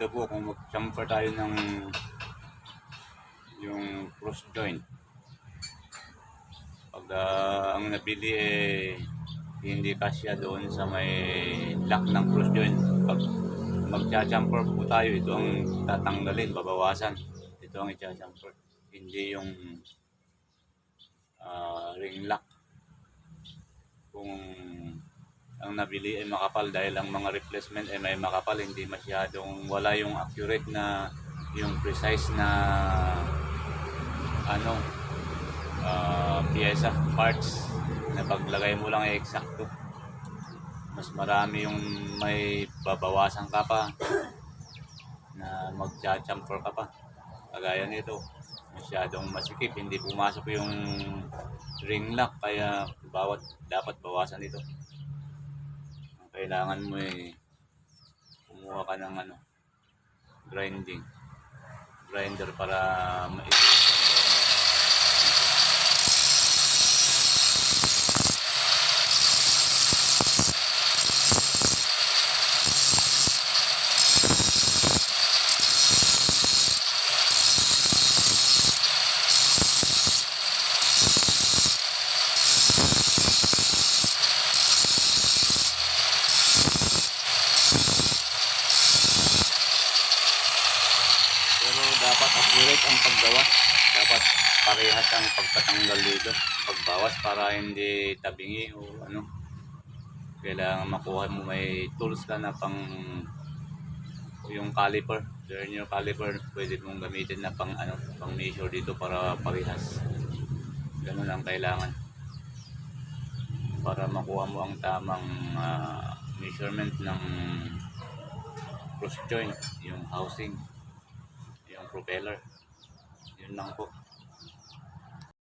Ito po kung mag-chamfer tayo ng yung cross joint. Pag ah, ang nabili eh hindi kasya doon sa may lock ng cross joint. Pag magcha-chamfer po tayo, ito ang tatanggalin, babawasan. Ito ang i-chamfer. Hindi yung ah, ring lock. Kung ang nabili ay makapal dahil ang mga replacement ay may makapal, hindi masyadong wala yung accurate na yung precise na ano ah, pyesa, parts na paglagay mo lang ay eksakto. Mas marami yung may babawasan ka pa na magcha-chamfer ka pa. Kagaya nito, masyadong masikip, hindi pumasok yung ring lock kaya bawat dapat bawasan ito. Ang kailangan mo eh kumuha ka ng ano grinding. Grinder para ma dapat accurate ang paggawa. Dapat parehas ang pagtatanggal dito. Pagbawas para hindi tabingi o ano. Kailangan makuha mo may tools ka na pang yung caliper. Vernier caliper pwede mong gamitin na pang ano, pang measure dito para parehas. Ganun ang kailangan. Para makuha mo ang tamang ah, measurement ng cross joint, yung housing yung propeller. Yun lang po.